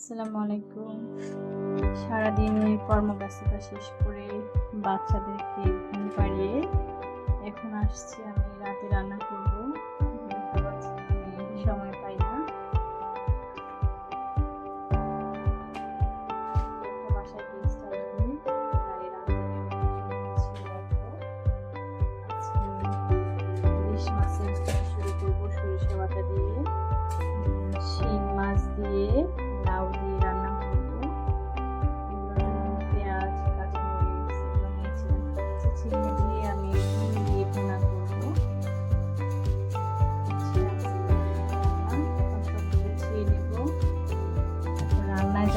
আসসালামু আলাইকুম। সারাদিন কর্মব্যস্ততা শেষ করে বাচ্চাদেরকে ঘুম পাড়িয়ে এখন আসছি আমি রাতে রান্না করব।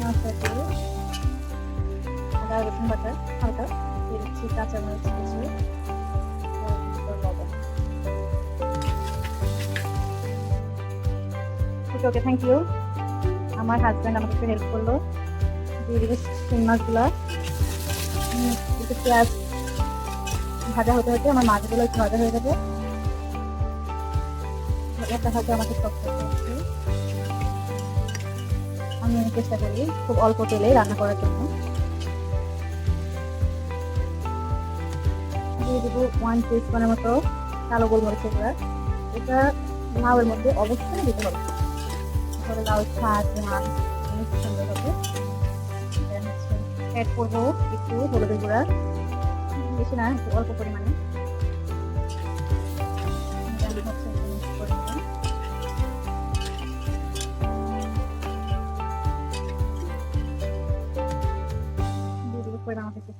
মাছটা দিয়ে আদা রসুন হালকা দিচ্ছি কাঁচামরিচ কিছু ওকে থ্যাংক ইউ আমার হাজব্যান্ড আমাকে একটু হেল্প করল। দিয়ে দিবো শিং মাছগুলো একটু পেঁয়াজ ভাজা হতে হতে আমার মাছগুলো একটু ভাজা হয়ে যাবে একটা ভাজা আমাকে সব করতে হচ্ছে। আমি চেষ্টা করি খুব অল্প তেলে রান্না করার জন্য। দিয়ে দেবো ওয়ান টিস্পুনের মতো কালো গোলমরিচের গুঁড়া। এটা লাউয়ের মধ্যে অবশ্যই দিতে হবে। তাহলে লাউ স্বাদ, মান অনেক সুন্দর হবে। অ্যাড করব, একটু হলুদের গুঁড়া। বেশি না অল্প পরিমাণে।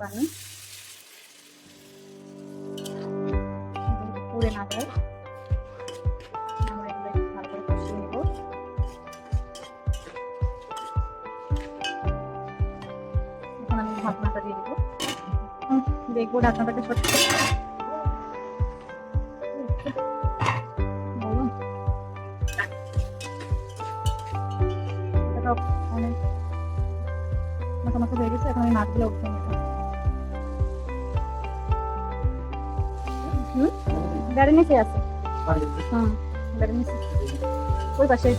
পানি। পুড়ে না যায়। দেখব ঢাকনাটাকে মাথা মাথা হয়ে গেছে, এখন আমি মাছগুলো উঠিয়ে নেব গাড়ি নিচে আছে। হুম গাড়ি নিচে। ওই পাশে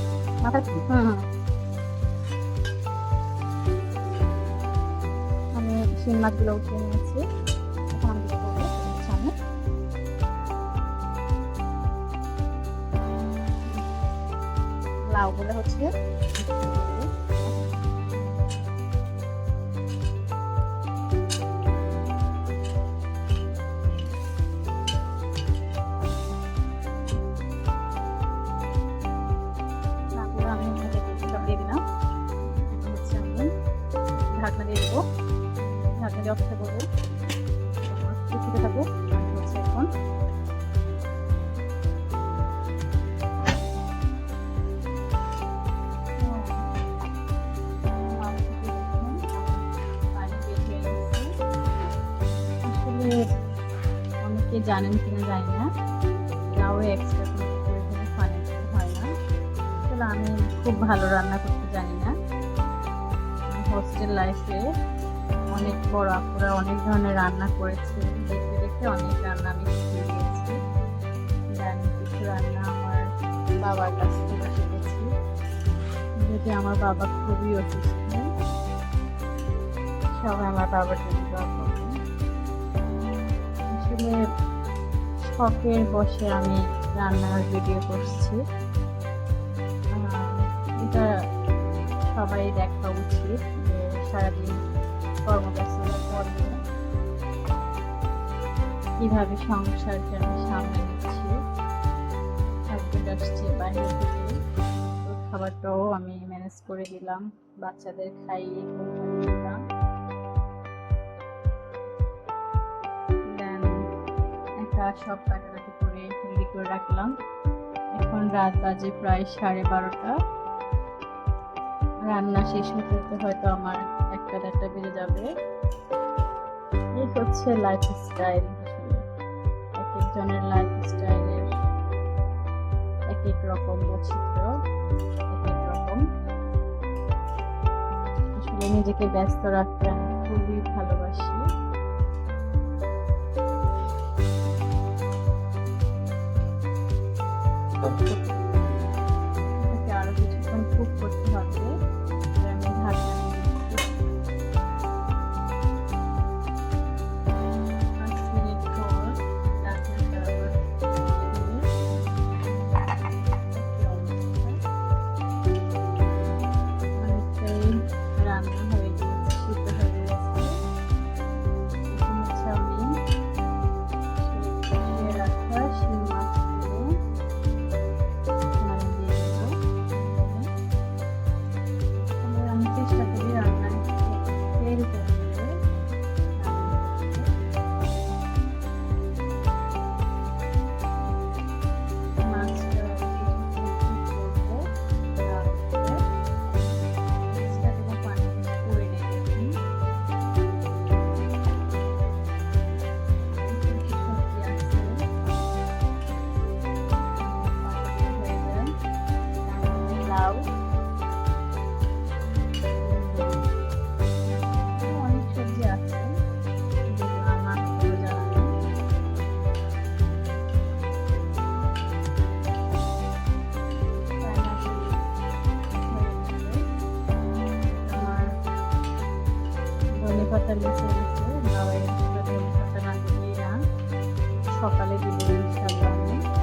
মাথা হুম হুম। আমি শিং মাছগুলো উঠিয়ে নিয়েছি। এখন আমি সামনে লাউগুলো হচ্ছে জানেন কিনা জানি না। তাও এক্সট্রা দিতে হয় না। আসলে আমি খুব ভালো রান্না করতে জানি না। হোস্টেল লাইফে অনেক বড় আপুরা অনেক ধরনের রান্না করেছে। দেখে দেখে অনেক রান্না আমি শিখে গিয়েছি। দেন কিছু রান্না আমার বাবার কাছ থেকে শিখেছি। যদি আমার বাবা খুবই অসুস্থ, সবাই আমার বাবার জন্য শখের বসে আমি রান্নার ভিডিও করছি। এটা সবাই দেখা উচিত যে সারাদিন কর্মব্যস্ততার পরে কীভাবে সংসারকে আমি সামনে নিচ্ছি। হাজবেন্ড আসছে বাইরে থেকে। খাবারটাও আমি ম্যানেজ করে দিলাম। বাচ্চাদের খাইয়ে সব কাটাকাটি করে রেডি করে রাখলাম। এখন রাত বাজে প্রায় সাড়ে বারোটা। রান্না শেষ হতে হতে হয়তো আমার একটা দেড়টা বেজে যাবে। এই হচ্ছে লাইফ স্টাইল এক একজনের লাইফ স্টাইলের এক এক রকম বৈচিত্র্য এক এক রকম। আসলে নিজেকে ব্যস্ত রাখতে আমি খুবই ভালোবাসি। পাতা নিচে গেছে বাবা সকালে দিব ইনশাল্লাহ